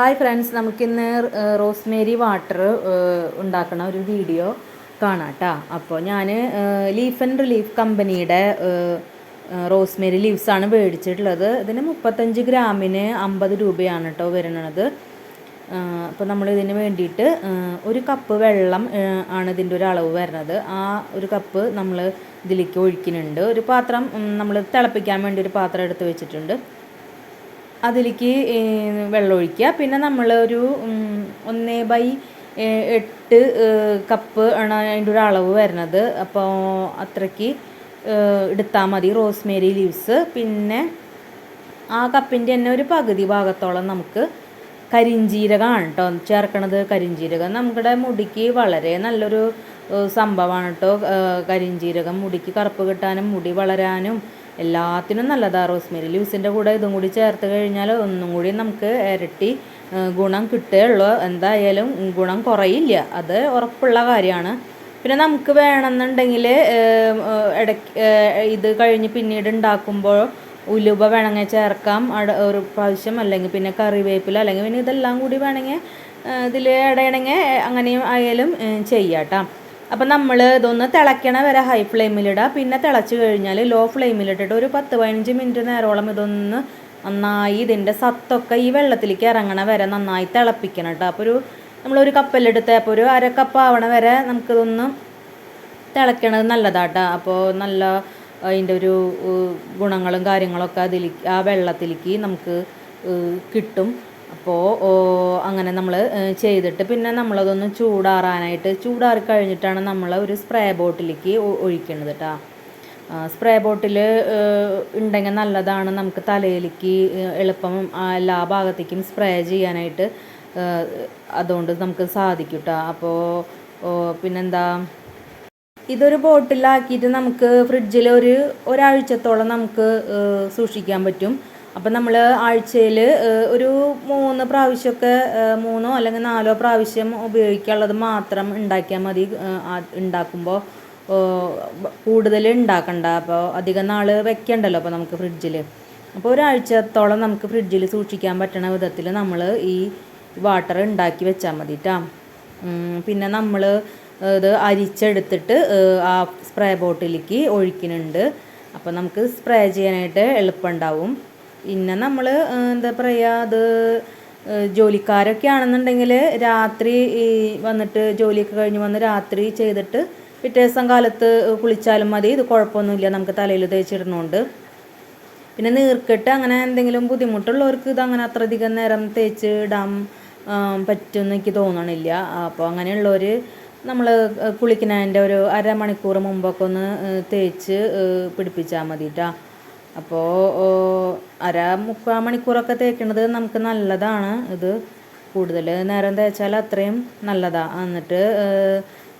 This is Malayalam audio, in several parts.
ഹായ് ഫ്രണ്ട്സ് നമുക്കിന്ന് റോസ്മേരി വാട്ടർ ഉണ്ടാക്കണ ഒരു വീഡിയോ കാണാം കേട്ടോ അപ്പോൾ ഞാൻ ലീഫ് ആൻഡ് റിലീഫ് കമ്പനിയുടെ റോസ്മേരി ലീവ്സാണ് മേടിച്ചിട്ടുള്ളത്. ഇതിന് മുപ്പത്തഞ്ച് ഗ്രാമിന് അമ്പത് രൂപയാണ് കേട്ടോ വരുന്നത് അപ്പോൾ നമ്മൾ ഇതിന് വേണ്ടിയിട്ട് ഒരു കപ്പ് വെള്ളം ആണ് ഇതിന്റെ ഒരു അളവ് വരുന്നത് ആ ഒരു കപ്പ് നമ്മൾ ഇതിലേക്ക് ഒഴിക്കുന്നുണ്ട്. ഒരു പാത്രം നമ്മൾ തിളപ്പിക്കാൻ വേണ്ടി ഒരു പാത്രം എടുത്ത് വെച്ചിട്ടുണ്ട്. അതിലേക്ക് വെള്ളം ഒഴിക്കുക. പിന്നെ നമ്മൾ ഒരു ഒന്നേ ബൈ എട്ട് കപ്പ് ആണ് അതിന്റെ ഒരു അളവ് വരുന്നത്. അപ്പോൾ അത്രയ്ക്ക് എടുത്താൽ മതി റോസ്മേരി ലീവ്സ്. പിന്നെ ആ കപ്പിന്റെ തന്നെ ഒരു പകുതി ഭാഗത്തോളം നമുക്ക് കരിഞ്ജീരകമാണ് കേട്ടോ ചേർക്കണത് കരിഞ്ജീരകം നമ്മുടെ മുടിക്ക് വളരെ നല്ലൊരു സംഭവമാണ് കേട്ടോ കരിഞ്ജീരകം മുടിക്ക് കറുപ്പ് കിട്ടാനും മുടി വളരാനും എല്ലാത്തിനും നല്ലതാണ് റോസ്മേരി ലൂസിന്റെ കൂടെ ഇതും കൂടി ചേർത്ത് കഴിഞ്ഞാൽ ഒന്നും കൂടി നമുക്ക് ഇരട്ടി ഗുണം കിട്ടുകയുള്ളൂ. എന്തായാലും ഗുണം കുറയില്ല. അത് ഉറപ്പുള്ള കാര്യമാണ്. പിന്നെ നമുക്ക് വേണമെന്നുണ്ടെങ്കിൽ ഇടയ്ക്ക് ഇത് കഴിഞ്ഞ് പിന്നീട് ഉണ്ടാക്കുമ്പോൾ ഉലുവ വേണമെങ്കിൽ ചേർക്കാം. അട ഒരു പ്രാവശ്യം അല്ലെങ്കിൽ പിന്നെ കറിവേപ്പില അല്ലെങ്കിൽ പിന്നെ ഇതെല്ലാം കൂടി വേണമെങ്കിൽ ഇതിൽ ഇടയണമെങ്കിൽ അങ്ങനെയും ആയാലും ചെയ്യാം കേട്ടോ. അപ്പം നമ്മൾ ഇതൊന്ന് തിളയ്ക്കണ വരെ ഹൈ ഫ്ലെയിമിലിടുക പിന്നെ തിളച്ച് കഴിഞ്ഞാൽ ലോ ഫ്ലെയിമിലിട്ടിട്ട് ഒരു പത്ത് പതിനഞ്ച് മിനിറ്റ് നേരോളം ഇതൊന്ന് നന്നായി ഇതിന്റെ സത്തൊക്കെ ഈ വെള്ളത്തിലേക്ക് ഇറങ്ങണ വരെ നന്നായി തിളപ്പിക്കണം കേട്ടോ അപ്പോൾ ഒരു നമ്മളൊരു കപ്പലെടുത്ത് അപ്പോൾ ഒരു അര കപ്പ് ആവണ വരെ നമുക്കിതൊന്ന് തിളയ്ക്കണത് നല്ലതാട്ടോ അപ്പോൾ നല്ല അതിന്റെ ഒരു ഗുണങ്ങളും കാര്യങ്ങളൊക്കെ അതിലേക്ക് ആ വെള്ളത്തിലേക്ക് നമുക്ക് കിട്ടും. അപ്പോൾ അങ്ങനെ നമ്മൾ ചെയ്തിട്ട് പിന്നെ നമ്മളതൊന്ന് ചൂടാറാനായിട്ട് ചൂടാറി കഴിഞ്ഞിട്ടാണ് നമ്മൾ ഒരു സ്പ്രേ ബോട്ടിലേക്ക് ഒഴിക്കുന്നത് കേട്ടോ സ്പ്രേ ബോട്ടിൽ ഉണ്ടെങ്കിൽ നല്ലതാണ്. നമുക്ക് തലയിലേക്ക് എളുപ്പം എല്ലാ ഭാഗത്തേക്കും സ്പ്രേ ചെയ്യാനായിട്ട് അതുകൊണ്ട് നമുക്ക് സാധിക്കും കേട്ടോ അപ്പോൾ പിന്നെന്താ? ഇതൊരു ബോട്ടിലാക്കിയിട്ട് നമുക്ക് ഫ്രിഡ്ജിൽ ഒരു ഒരാഴ്ചത്തോളം നമുക്ക് സൂക്ഷിക്കാൻ പറ്റും. അപ്പം നമ്മൾ ആഴ്ചയിൽ ഒരു മൂന്ന് പ്രാവശ്യമൊക്കെ മൂന്നോ അല്ലെങ്കിൽ നാലോ പ്രാവശ്യം ഉപയോഗിക്കാനുള്ളത് മാത്രം ഉണ്ടാക്കിയാൽ മതി ഉണ്ടാക്കുമ്പോൾ കൂടുതൽ ഉണ്ടാക്കണ്ട. അപ്പോൾ അധികം നാൾ വെക്കണ്ടല്ലോ അപ്പോൾ നമുക്ക് ഫ്രിഡ്ജിൽ അപ്പോൾ ഒരാഴ്ചത്തോളം നമുക്ക് ഫ്രിഡ്ജിൽ സൂക്ഷിക്കാൻ പറ്റണ വിധത്തിൽ നമ്മൾ ഈ വാട്ടർ ഉണ്ടാക്കി വെച്ചാൽ മതി കേട്ടോ പിന്നെ നമ്മൾ ഇത് അരിച്ചെടുത്തിട്ട് ആ സ്പ്രേ ബോട്ടിലേക്ക് ഒഴിക്കുന്നുണ്ട്. അപ്പോൾ നമുക്ക് സ്പ്രേ ചെയ്യാനായിട്ട് എളുപ്പമുണ്ടാവും. പിന്നെ നമ്മൾ എന്താ പറയുക അത് ജോലിക്കാരൊക്കെ ആണെന്നുണ്ടെങ്കിൽ രാത്രി ഈ വന്നിട്ട് ജോലിയൊക്കെ കഴിഞ്ഞ് വന്ന് രാത്രി ചെയ്തിട്ട് പിറ്റേ ദിവസം കാലത്ത് കുളിച്ചാലും മതി. ഇത് കുഴപ്പമൊന്നുമില്ല. നമുക്ക് തലയിൽ തേച്ചിടുന്നുണ്ട് പിന്നെ നീർക്കെട്ട് അങ്ങനെ എന്തെങ്കിലും ബുദ്ധിമുട്ടുള്ളവർക്ക് ഇത് അങ്ങനെ അത്രയധികം നേരം തേച്ച് ഇടാൻ പറ്റുമെന്ന് എനിക്ക് തോന്നണില്ല. അപ്പോൾ അങ്ങനെയുള്ളവർ നമ്മൾ കുളിക്കുന്നതിന്റെ ഒരു അരമണിക്കൂർ മുമ്പൊക്കെ ഒന്ന് തേച്ച് പിടിപ്പിച്ചാൽ മതി കേട്ടോ അപ്പോൾ അര മുക്കാൽ മണിക്കൂറൊക്കെ തേക്കണത് നമുക്ക് നല്ലതാണ്. ഇത് കൂടുതൽ നേരം തേച്ചാൽ അത്രയും നല്ലതാണ് എന്നിട്ട്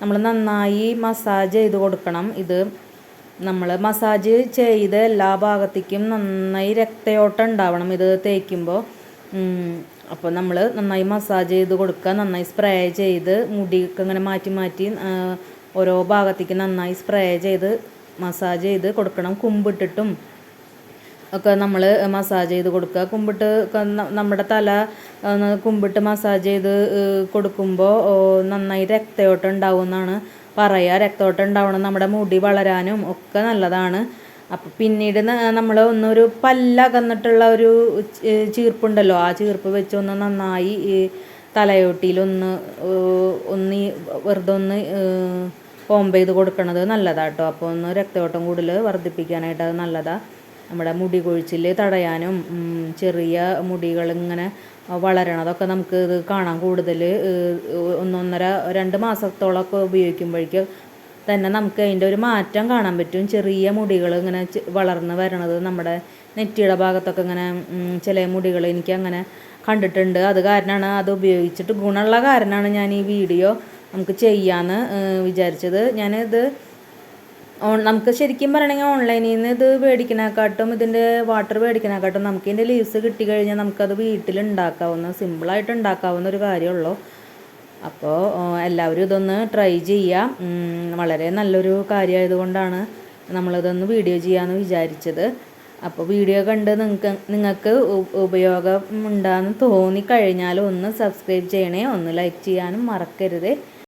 നമ്മൾ നന്നായി മസാജ് ചെയ്ത് കൊടുക്കണം. ഇത് നമ്മൾ മസാജ് ചെയ്ത് എല്ലാ ഭാഗത്തേക്കും നന്നായി രക്തയോട്ടം ഉണ്ടാവണം ഇത് തേക്കുമ്പോൾ അപ്പോൾ നമ്മൾ നന്നായി മസാജ് ചെയ്ത് കൊടുക്കുക. നന്നായി സ്പ്രേ ചെയ്ത് മുടിയൊക്കെ ഇങ്ങനെ മാറ്റി മാറ്റി ഓരോ ഭാഗത്തേക്ക് നന്നായി സ്പ്രേ ചെയ്ത് മസാജ് ചെയ്ത് കൊടുക്കണം. കുമ്പിട്ടിട്ടും ഒക്കെ നമ്മൾ മസാജ് ചെയ്ത് കൊടുക്കുക. കുമ്പിട്ട് നമ്മുടെ തല കുമ്പിട്ട് മസാജ് ചെയ്ത് കൊടുക്കുമ്പോൾ നന്നായി രക്തയോട്ടം ഉണ്ടാവും എന്നാണ് പറയുക രക്തയോട്ടം ഉണ്ടാവണം നമ്മുടെ മുടി വളരാനും ഒക്കെ നല്ലതാണ്. അപ്പം പിന്നീട് നമ്മൾ ഒന്നൊരു പല്ലകന്നിട്ടുള്ള ഒരു ചീർപ്പുണ്ടല്ലോ. ആ ചീർപ്പ് വെച്ച് ഒന്ന് നന്നായി തലയോട്ടിയിലൊന്ന് ഒന്ന് വെറുതെ ഒന്ന് പോമ്പ് ചെയ്ത് കൊടുക്കണത് നല്ലതാട്ടോ. അപ്പോൾ ഒന്ന് രക്തയോട്ടം കൂടുതൽ വർദ്ധിപ്പിക്കാനായിട്ട് അത് നല്ലതാണ് നമ്മുടെ മുടി കൊഴിച്ചിൽ തടയാനും ചെറിയ മുടികൾ ഇങ്ങനെ വളരണതൊക്കെ നമുക്ക് ഇത് കാണാം കൂടുതൽ ഒന്നൊന്നര രണ്ട് മാസത്തോളമൊക്കെ ഉപയോഗിക്കുമ്പോഴേക്കും തന്നെ നമുക്ക് അതിന്റെ ഒരു മാറ്റം കാണാൻ പറ്റും. ചെറിയ മുടികൾ ഇങ്ങനെ വളർന്ന് വരണത് നമ്മുടെ നെറ്റിയുടെ ഭാഗത്തൊക്കെ ഇങ്ങനെ ചില മുടികൾ എനിക്ക് അങ്ങനെ കണ്ടിട്ടുണ്ട്. അത് കാരണമാണ് അത് ഉപയോഗിച്ചിട്ട് ഗുണമുള്ള കാരണമാണ് ഞാൻ ഈ വീഡിയോ നമുക്ക് ചെയ്യാമെന്ന് വിചാരിച്ചത്. ഞാനിത് നമുക്ക് ശരിക്കും പറയണമെങ്കിൽ ഓൺലൈനിൽ നിന്ന് ഇത് മേടിക്കണേക്കാട്ടും ഇതിന്റെ വാട്ടർ മേടിക്കണേക്കാട്ടും നമുക്ക് ഇതിന്റെ ലീവ്സ് കിട്ടി കഴിഞ്ഞാൽ നമുക്കത് വീട്ടിൽ ഉണ്ടാക്കാവുന്ന സിമ്പിളായിട്ട് ഉണ്ടാക്കാവുന്ന ഒരു കാര്യമുള്ളൂ. അപ്പോൾ എല്ലാവരും ഇതൊന്ന് ട്രൈ ചെയ്യാം. വളരെ നല്ലൊരു കാര്യമായതുകൊണ്ടാണ് നമ്മളിതൊന്ന് വീഡിയോ ചെയ്യാമെന്ന് വിചാരിച്ചത്. അപ്പോൾ വീഡിയോ കണ്ട് നിങ്ങൾക്ക് നിങ്ങൾക്ക് ഉപയോഗം ഉണ്ടാകുന്ന തോന്നിക്കഴിഞ്ഞാൽ ഒന്ന് സബ്സ്ക്രൈബ് ചെയ്യണേ ഒന്ന് ലൈക്ക് ചെയ്യാനും മറക്കരുത്.